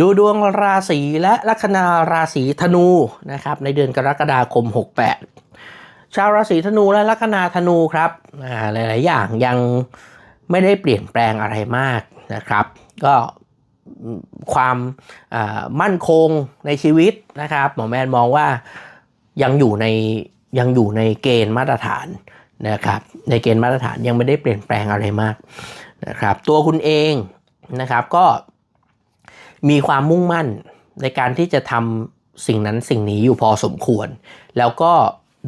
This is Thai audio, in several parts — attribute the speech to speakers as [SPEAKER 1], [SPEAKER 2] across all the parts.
[SPEAKER 1] ดูดวงราศีและลัคนาราศีธนูนะครับในเดือนกรกฎาคม 68 ชาวราศีธนูและลัคนาธนูครับหลาย ๆ อย่างยังไม่ได้เปลี่ยนแปลงอะไรมากนะครับ ก็ความมั่นคงในชีวิตนะครับหมอแมนมองว่ายังอยู่ในยังอยู่ในเกณฑ์มาตรฐานนะครับในเกณฑ์มาตรฐานยังไม่ได้เปลี่ยนแปลงอะไรมากนะครับตัวคุณเองนะครับก็ มีความมุ่งมั่นในการที่จะทำสิ่งนั้นสิ่งนี้อยู่พอสมควร แล้วก็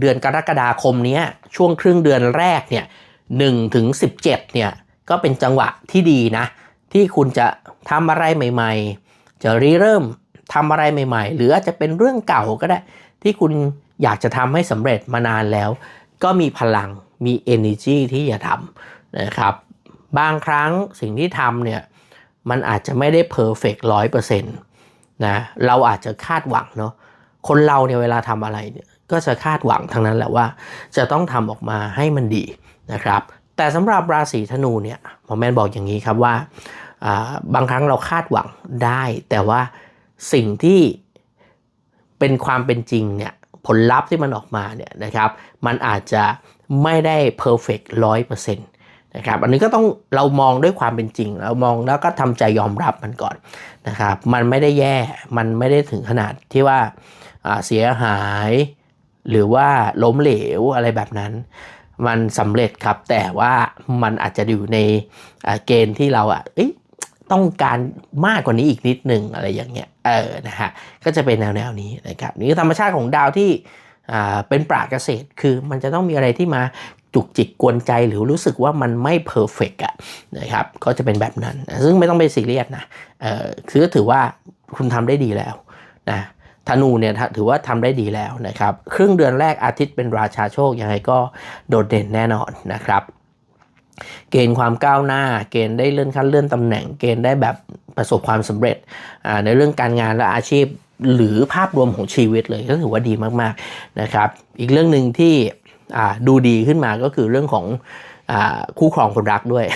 [SPEAKER 1] เดือนกรกฎาคมนี้ช่วงครึ่งเดือนแรกเนี่ยหนึ่งถึงสิบเจ็ดเนี่ยก็เป็นจังหวะที่ดีนะ ที่คุณจะทำอะไรใหม่ ๆ จะริเริ่มทำอะไรใหม่ ๆ หรืออาจจะเป็นเรื่องเก่าก็ได้ ที่คุณอยากจะทำให้สำเร็จมานานแล้ว ก็มีพลังมี energy ที่จะทำนะครับ บางครั้งสิ่งที่ทำเนี่ย มันอาจจะไม่ได้เพอร์เฟกต์ร้อยเปอร์เซ็นต์นะเราอาจจะคาดหวังเนาะคนเราเนี่ยเวลาทำอะไรเนี่ยก็จะคาดหวังทั้งนั้นแหละว่า จะต้องทำออกมาให้มันดีนะครับ แต่สำหรับราศีธนูเนี่ยหมอแมนบอกอย่างนี้ครับว่าอ่าบางครั้งเราคาดหวังได้ แต่ว่าสิ่งที่เป็นความเป็นจริงเนี่ยผลลัพธ์ที่มันออกมาเนี่ยนะครับ มันอาจจะไม่ได้เพอร์เฟกต์ร้อยเปอร์เซ็นต์ นะครับอันนี้ก็ต้องเรามองด้วยความเป็นจริง เรามองแล้วก็ทำใจยอมรับมันก่อนนะครับ มันไม่ได้แย่มันไม่ได้ถึงขนาดที่ว่าเสียหาย หรือว่าล้มเหลวอะไรแบบนั้น มันสำเร็จครับ แต่ว่ามันอาจจะอยู่ในเกณฑ์ที่เราอะต้องการมากกว่านี้อีกนิดนึงอะไรอย่างเงี้ยเออนะฮะก็จะเป็นแนวแนวนี้นะครับนี่ธรรมชาติของดาวที่เป็นปราเกษตรคือมันจะต้องมีอะไรที่มา จุกจิกกวนใจหรือรู้สึกว่ามันไม่เพอร์เฟกอะนะครับก็จะเป็นแบบนั้น ซึ่งไม่ต้องไปซีเรียสนะเออคือถือว่าคุณทำได้ดีแล้วนะธนูเนี่ยถือว่าทำได้ดีแล้วนะครับ ครึ่งเดือนแรกอาทิตย์เป็นราชาโชคยังไงก็โดดเด่นแน่นอนนะครับ เกณฑ์ความก้าวหน้า เกณฑ์ได้เลื่อนขั้นเลื่อนตำแหน่ง เกณฑ์ได้แบบประสบความสำเร็จในเรื่องการงานและอาชีพหรือภาพรวมของชีวิตเลยก็ถือว่าดีมากๆนะครับ อีกเรื่องหนึ่งที่ ดูดีขึ้นมาก็คือเรื่องของอคู่ครองคนรักด้วย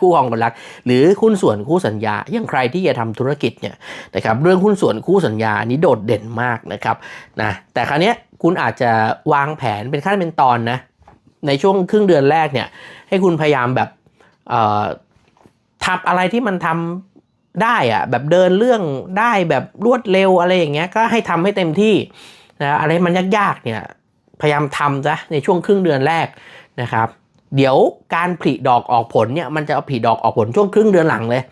[SPEAKER 1] คู่ครองคนรัก หรือหุ้นส่วนคู่สัญญาอย่างใครที่จะทำธุรกิจเนี่ยนะครับเรื่องหุ้นส่วนคู่สัญญานี้โดดเด่นมากนะครับนะแต่ครั้นี้คุณอาจจะวางแผนเป็นขั้นเป็นตอนนะในช่วงครึ่งเดือนแรกเนี่ยให้คุณพยายามแบบเอ่อทำอะไรที่มันทำได้อะแบบเดินเรื่องได้แบบรวดเร็วอะไรอย่างเงี้ยก็ให้ทำให้เต็มที่นะอะไรมันยากๆเนี่ย พยายามทำซะในช่วงครึ่งเดือนแรกนะครับ เดี๋ยวการผลิดอกออกผลเนี่ยมันจะเอาผลิดอกออกผลช่วงครึ่งเดือนหลังเลย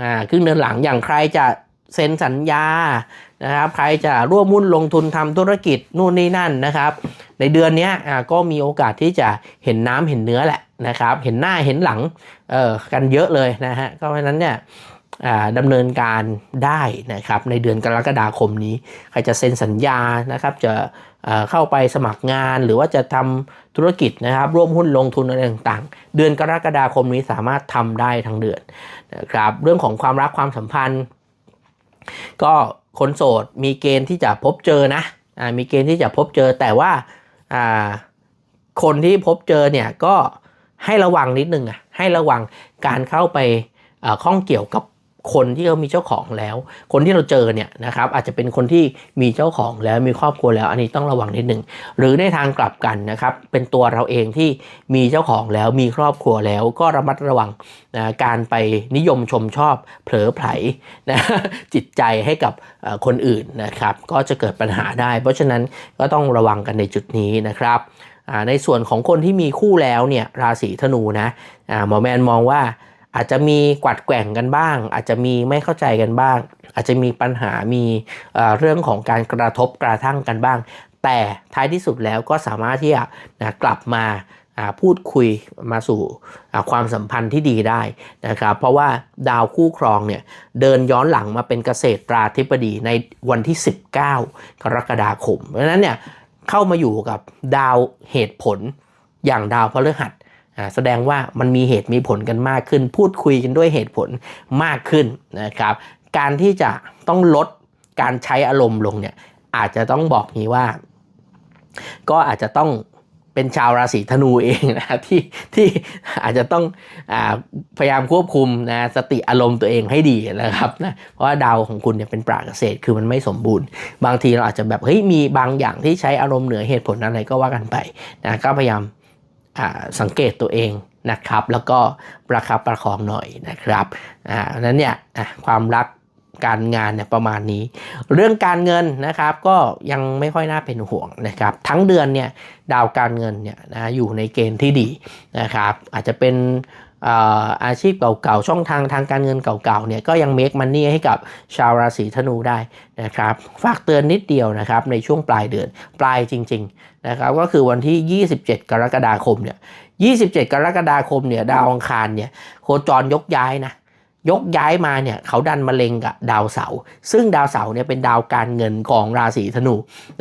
[SPEAKER 1] อ่าครึ่งเดือนหลังอย่างใครจะเซ็นสัญญานะครับใครจะร่วมหุ้นลงทุนทำธุรกิจนู่นนี่นั่นนะครับ ในเดือนนี้อ่าก็มีโอกาสที่จะเห็นน้ำเห็นเนื้อแหละนะครับ เห็นหน้าเห็นหลังเออกันเยอะเลยนะฮะก็เพราะฉะนั้นเนี่ย ดำเนินการได้นะครับในเดือนกรกฎาคมนี้ ใครจะเซ็นสัญญานะครับจะเข้าไปสมัครงานหรือว่าจะทำธุรกิจนะครับร่วมหุ้นลงทุนอะไรต่างๆ เดือนกรกฎาคมนี้สามารถทำได้ทั้งเดือนนะครับเรื่องของความรักความสัมพันธ์ ก็คนโสดมีเกณฑ์ที่จะพบเจอนะมีเกณฑ์ที่จะพบเจอแต่ว่าคนที่พบเจอเนี่ยก็ให้ระวังนิดนึงอะให้ระวังการเข้าไปข้องเกี่ยวกับ คนที่เขามีเจ้าของแล้ว คนที่เราเจอเนี่ยนะครับอาจจะเป็นคนที่มีเจ้าของแล้วมีครอบครัวแล้ว อันนี้ต้องระวังนิดหนึ่งหรือในทางกลับกันนะครับเป็นตัวเราเองที่มีเจ้าของแล้วมีครอบครัวแล้วก็ระมัดระวังนะการไปนิยมชมชอบเผลอไผลนะจิตใจให้กับคนอื่นนะครับ ก็จะเกิดปัญหาได้ เพราะฉะนั้นก็ต้องระวังกันในจุดนี้นะครับในส่วนของคนที่มีคู่แล้วเนี่ยราศีธนูนะหมอแมนมองว่า อาจจะมีกวัดแกว่งกันบ้าง อาจจะมีไม่เข้าใจกันบ้าง อาจจะมีปัญหามีเรื่องของการกระทบกระทั่งกันบ้าง แต่ท้ายที่สุดแล้วก็สามารถที่จะกลับมาพูดคุยมาสู่ความสัมพันธ์ที่ดีได้นะครับ เพราะว่าดาวคู่ครองเนี่ยเดินย้อนหลังมาเป็นเกษตรราธิบดีในวันที่ 19 กรกฎาคม เพราะนั้นเนี่ยเข้ามาอยู่กับดาวเหตุผลอย่างดาวพฤหัส แสดงว่ามันมีเหตุมีผลกันมากขึ้น พูดคุยกันด้วยเหตุผลมากขึ้นนะครับ การที่จะต้องลดการใช้อารมณ์ลงเนี่ยอาจจะต้องบอกนี้ว่า ก็อาจจะต้องเป็นชาวราศีธนูเองนะที่ที่อาจจะต้องอพยายามควบคุมนะสติอารมณ์ตัวเองให้ดีนะครับนะเพราะว่าดาวของคุณเนี่ยเป็นปราเกษตรคือมันไม่สมบูรณ์ บางทีเราอาจจะแบบเฮ้ยมีบางอย่างที่ใช้อารมณ์เหนือเหตุผลอะไรก็ว่ากันไปนะก็พยายาม สังเกตตัวเองนะครับ แล้วก็ประคับประคองหน่อยนะครับอ่านั้นเนี่ยความรักการงานเนี่ยประมาณนี้ เรื่องการเงินนะครับก็ยังไม่ค่อยน่าเป็นห่วงนะครับ ทั้งเดือนเนี่ยดาวการเงินเนี่ยนะอยู่ในเกณฑ์ที่ดีนะครับ อาจจะเป็น อาชีพเก่าๆ ช่องทางทางการเงินเก่าๆเนี่ยก็ยัง make money ให้กับชาวราศีธนูได้นะครับ ฝากเตือนนิดเดียวนะครับในช่วงปลายเดือนปลายจริงๆนะครับก็คือวันที่ 27 กรกฎาคมเนี่ย 27 กรกฎาคมเนี่ยดาวอังคารเนี่ยโคจรยกย้ายนะ ยกย้ายมาเนี่ยเขาดันมาเล็งกับดาวเสาร์ซึ่งดาวเสาร์เนี่ยเป็นดาวการเงินของราศีธนู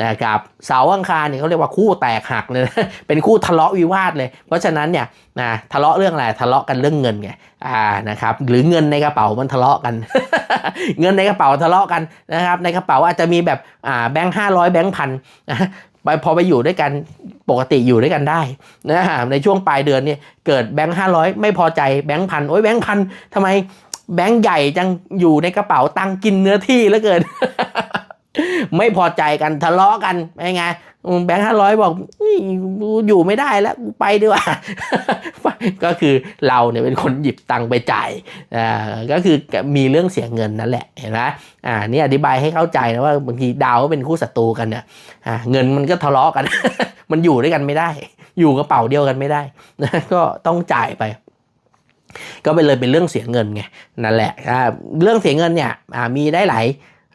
[SPEAKER 1] นะครับเสาร์อังคารเนี่ยเขาเรียกว่าคู่แตกหักเลยนะเป็นคู่ทะเลาะวิวาทเลย เพราะฉะนั้นเนี่ยนะทะเลาะเรื่องอะไรทะเลาะกันเรื่องเงินไงอ่านะครับหรือเงินในกระเป๋ามันทะเลาะกัน เงินในกระเป๋าทะเลาะกันนะครับในกระเป๋าอาจจะมีแบบอ่าแบงค์ห้าร้อยแบงค์พันนะไปพอไปอยู่ด้วยกันปกติอยู่ด้วยกันได้นะฮะในช่วงปลายเดือนเนี่ยเกิดแบงค์ห้าร้อยไม่พอใจแบงค์พันโอ้ยแบงค์พันทำไม แบงค์ใหญ่จังอยู่ในกระเป๋าตังกินเนื้อที่แล้วเกิน ไม่พอใจกันทะเลาะกันไงไงแบงค์ห้าร้อยบอกนี่อยู่ไม่ได้แล้วไปดีกว่า ก็คือเราเนี่ยเป็นคนหยิบตังค์ไปจ่ายอ่าก็คือมีเรื่องเสียเงินนั่นแหละเห็นไหมอ่านี่อธิบายให้เข้าใจนะว่าบางทีดาวก็เป็นคู่ศัตรูกันเนี่ยอ่าเงินมันก็ทะเลาะกัน มันอยู่ด้วยกันไม่ได้ อยู่กระเป๋าเดียวกันไม่ได้นะก็ต้องจ่ายไป ก็เป็นเลยเป็นเรื่องเสียเงินไงนั่นแหละเรื่องเสียเงินเนี่ยมีได้หลาย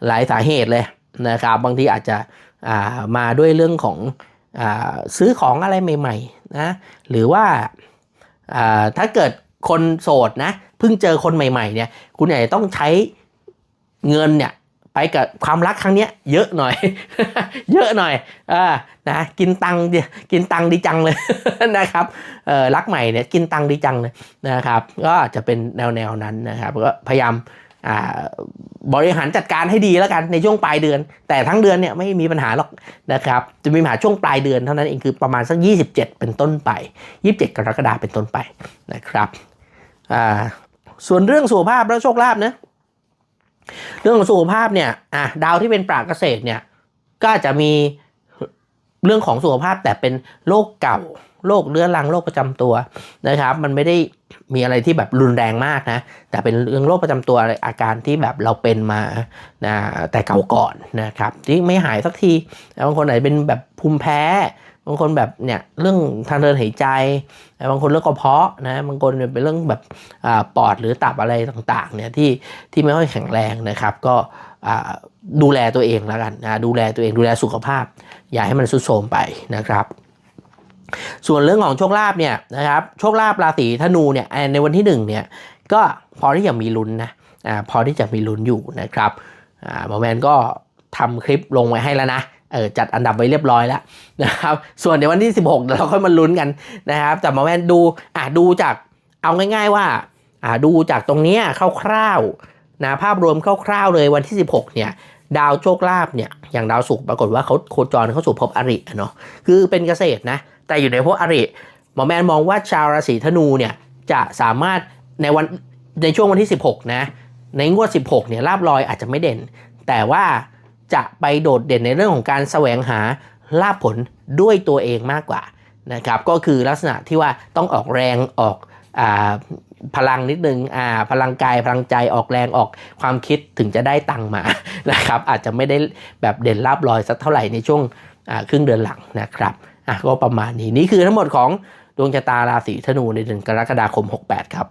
[SPEAKER 1] หลายสาเหตุเลยนะครับบางทีอาจจะมาด้วยเรื่องของอซื้อของอะไรใหม่ๆนะหรือว่าถ้าเกิดคนโสดนะเพิ่งเจอคนใหม่ๆเนี่ยคุณอาจจะต้องใช้เงินเนี่ย กับความรักครั้งเนี้ยเยอะหน่อย เยอะหน่อยอ่านะกินตังดิกินตังดีจังเลยนะครับเออรักใหม่เนี่ยกินตังดีจังเลยนะครับก็จะเป็นแนวแนวนั้นนะครับก็พยายามอ่าบริหารจัดการให้ดีแล้วกันในช่วงปลายเดือน แต่ทั้งเดือนเนี่ยไม่มีปัญหาหรอกนะครับจะมีปัญหาช่วงปลายเดือนเท่านั้นเองคือประมาณสัก 27 เป็นต้นไป 27 กรกฎาคมเป็นต้นไปนะครับอ่าส่วนเรื่องสุขภาพและโชคลาภนะ เรื่องของสุขภาพเนี่ยอะดาวที่เป็นปรากเกษตรเนี่ยก็จจะมีเรื่องของสุขภาพแต่เป็นโรคเก่าโรคเรื้อรังโรคประจำตัวนะครับ มันไม่ได้มีอะไรที่แบบรุนแรงมากนะ แต่เป็นเรื่องโรคประจำตัวอะไรอาการที่แบบเราเป็นมานะแต่เก่าก่อนนะครับที่ไม่หายสักทีบางคนอาจจะเป็นแบบภูมิแพ้ บางคนแบบเนี่ยเรื่องทางเดินหายใจ บางคนเรื่องกระเพาะนะบางคนเป็นเรื่องแบบอปอดหรือตับอะไรต่างๆเนี่ยที่ที่ไม่ค่อยแข็งแรงนะครับ ก็ดูแลตัวเองแล้วกันนะดูแลตัวเองดูแลสุขภาพ อย่าให้มันสุดโทรมไปนะครับ ส่วนเรื่องของโชคลาภเนี่ยนะครับโชคลาภราศีธนูเนี่ยในวันที่หนึ่งเนี่ยก็พอที่จะมีลุ้นนะอ่าพอที่จะมีลุ้นอยู่นะครับอ่าหมอแมนก็ทำคลิปลงไว้ให้แล้วนะ เออจัดอันดับไว้เรียบร้อยแล้วนะครับ ส่วนในวันที่ 16เดี๋ยวเราค่อยมาลุ้นกันนะครับ แต่หมอแมนดูอ่าดูจากเอาง่าย ๆว่าอ่าดูจากตรงเนี้ยคร่าวๆนะภาพรวมคร่าวๆเลยวันที่ 16 เนี่ยดาวโชคลาภเนี่ยอย่างดาวศุกร์ปรากฏว่าเขาโคจรเข้าสู่ภพอริเนาะคือเป็นเกษตรนะแต่อยู่ในพวกอริหมอแมนมองว่าชาวราศีธนูเนี่ยจะสามารถในวันในช่วงวันที่ 16 นะ ในงวด 16 เนี่ยลาบลอยอาจจะไม่เด่น แต่ว่า จะไปโดดเด่นในเรื่องของการแสวงหาลาบผลด้วยตัวเองมากกว่านะครับก็คือลักษณะที่ว่าต้องออกแรงออกอพลังนิดนึงอ่าพลังกายพลังใจออกแรงออกความคิดถึงจะได้ตังค์มานะครับอาจจะไม่ได้แบบเด่นลาบลอยสักเท่าไหร่ในช่วงครึ่งเดือนหลังนะครับอะก็ประมาณนี้นี่คือทั้งหมดของดวงชะตาราศีธนูในเดือนกรกฎาคม 68 ครับ